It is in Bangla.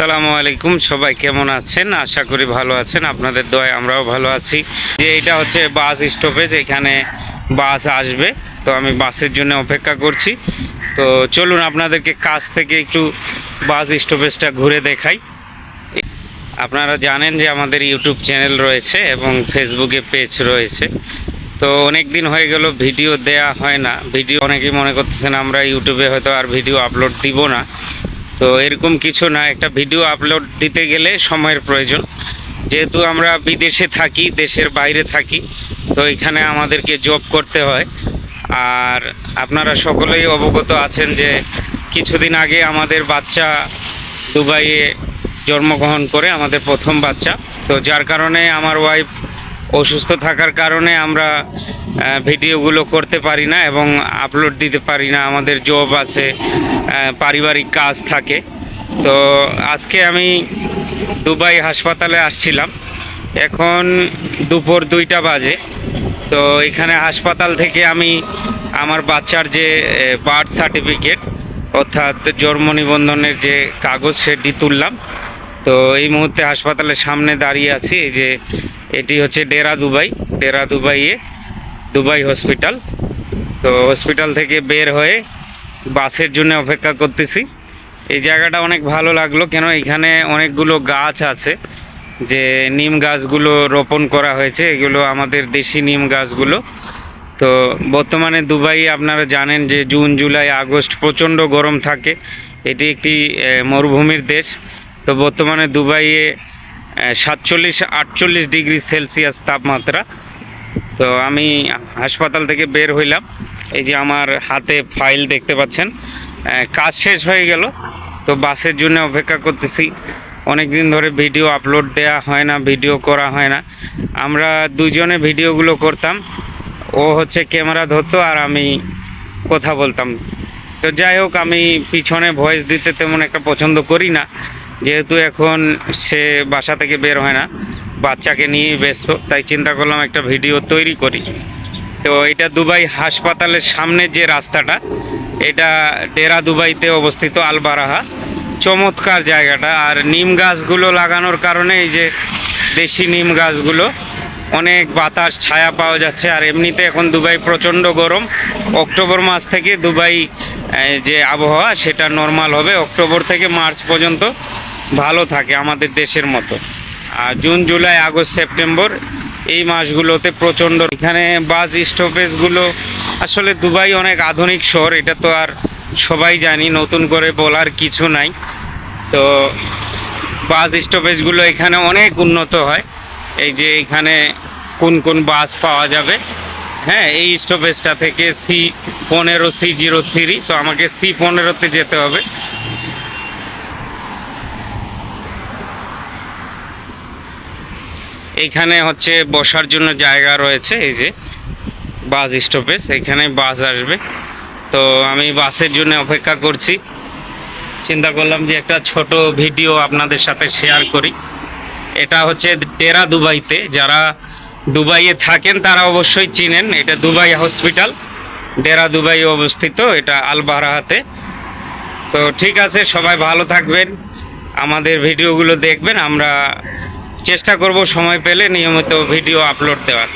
আসসালামু আলাইকুম। সবাই কেমন আছেন? আশা করি ভালো আছেন। আপনাদের দয় আমরাও ভালো আছি। যে এটা হচ্ছে বাস স্টপেজ এখানে বাস আসবে। তো আমি বাসের জন্য অপেক্ষা করছি। তো চলুন আপনাদেরকে কাছ থেকে একটু বাস স্টপেজটা ঘুরে দেখাই। আপনারা জানেন যে আমাদের ইউটিউব চ্যানেল রয়েছে এবং ফেসবুকে পেজ রয়েছে। তো অনেক দিন হয়ে গেল ভিডিও দেয়া হয় না। ভিডিও অনেকেই মনে করতেছেন আমরা ইউটিউবে হয়তো আর ভিডিও আপলোড দিব না। তো এরকম কিছু না, একটা ভিডিও আপলোড দিতে গেলে সময়ের প্রয়োজন। যেহেতু আমরা বিদেশে থাকি, দেশের বাইরে থাকি, তো এখানে আমাদেরকে জব করতে হয়। আর আপনারা সকলেই অবগত আছেন যে, কিছুদিন আগে আমাদের বাচ্চা দুবাইয়ে জন্মগ্রহণ করে, আমাদের প্রথম বাচ্চা। তো যার কারণে আমার ওয়াইফ অসুস্থ থাকার কারণে আমরা ভিডিওগুলো করতে পারি না এবং আপলোড দিতে পারি না। আমাদের জব আছে পারিবারিক কাজ থাকে। তো আজকে আমি দুবাই হাসপাতালে আসছিলাম। এখন দুপুর দুইটা বাজে। তো এখানে হাসপাতাল থেকে আমি আমার বাচ্চার যে বার্থ সার্টিফিকেট অর্থাৎ জন্ম নিবন্ধনের যে কাগজ সেটি তুললাম। তো এই মুহূর্তে হাসপাতালের সামনে দাঁড়িয়ে আছি, এই যে এটি হচ্ছে ডেরা দুবাই, ডেরা দুবাইয়ে দুবাই হসপিটাল। তো হসপিটাল থেকে বের হয়ে বাসের জন্য অপেক্ষা করতেছি। এই জায়গাটা অনেক ভালো লাগল, কেন এখানে অনেকগুলো গাছ আছে, যে নিম গাছগুলো রোপণ করা হয়েছে, এগুলো আমাদের দেশি নিম গাছগুলো। তো বর্তমানে দুবাই আপনারা জানেন যে জুন, জুলাই, আগস্ট প্রচণ্ড গরম থাকে। এটি একটি মরুভূমির দেশ। তো বর্তমানে দুবাইয়ে সাতচল্লিশ, আটচল্লিশ ডিগ্রি সেলসিয়াস তাপমাত্রা। তো আমি হাসপাতাল থেকে বের হইলাম। এই যে আমার হাতে ফাইল দেখতে পাচ্ছেন। কাজ শেষ হয়ে গেল। তো বাসের জন্য অপেক্ষা করতেছি। অনেক দিন ধরে ভিডিও আপলোড দেওয়া হয় না, ভিডিও করা হয় না। আমরা দুজনে ভিডিওগুলো করতাম। ও হচ্ছে ক্যামেরা ধরতো আর আমি কথা বলতাম। তো যাই হোক, আমি পিছনে ভয়েস দিতে তেমন একটা পছন্দ করি না। যেহেতু এখন সে বাসা থেকে বের হয় না, বাচ্চাকে নিয়েই ব্যস্ত, তাই চিন্তা করলাম একটা ভিডিও তৈরি করি। তো এটা দুবাই হাসপাতালের সামনে যে রাস্তাটা, এটা ডেরা দুবাইতে অবস্থিত আলবারাহা। চমৎকার জায়গাটা, আর নিম গাছগুলো লাগানোর কারণে এই যে দেশি নিম গাছগুলো, অনেক বাতাস, ছায়া পাওয়া যাচ্ছে। আর এমনিতে এখন দুবাই প্রচণ্ড গরম। অক্টোবর মাস থেকে দুবাই যে আবহাওয়া, সেটা নর্মাল হবে। অক্টোবর থেকে মার্চ পর্যন্ত ভালো থাকে আমাদের দেশের মতো। আর জুন, জুলাই, আগস্ট, সেপ্টেম্বর এই মাসগুলোতে প্রচণ্ড। এখানে বাস স্টপেজগুলো আসলে দুবাই অনেক আধুনিক শহর, এটা তো আর সবাই জানি, নতুন করে বলার কিছু নাই। তো বাস স্টপেজগুলো এখানে অনেক উন্নত হয়। এই যে এখানে কোন কোন বাস পাওয়া যাবে। হ্যাঁ এই স্টপেজটা থেকে সি পনেরো, সি জিরো থ্রি, তো আমাকে সি পনেরোতে যেতে হবে। এইখানে হচ্ছে বসার জন্য জায়গা রয়েছে, এই যে বাস স্টপেজ, এখানে বাস আসবে। তো আমি বাসের জন্য অপেক্ষা করছি। চিন্তা করলাম যে একটা ছোট ভিডিও আপনাদের সাথে শেয়ার করি। এটা হচ্ছে টেরা দুবাইতে, যারা দুবাইয়ে থাকেন তারা অবশ্যই চিনেন। এটা দুবাই হসপিটাল, ডেরা দুবাই অবস্থিত, এটা আলবারাহাতে। তো ঠিক আছে, সবাই ভালো থাকবেন। আমাদের ভিডিওগুলো দেখবেন, আমরা চেষ্টা করব সময় পেলে নিয়মিত ভিডিও আপলোড দেওয়ার।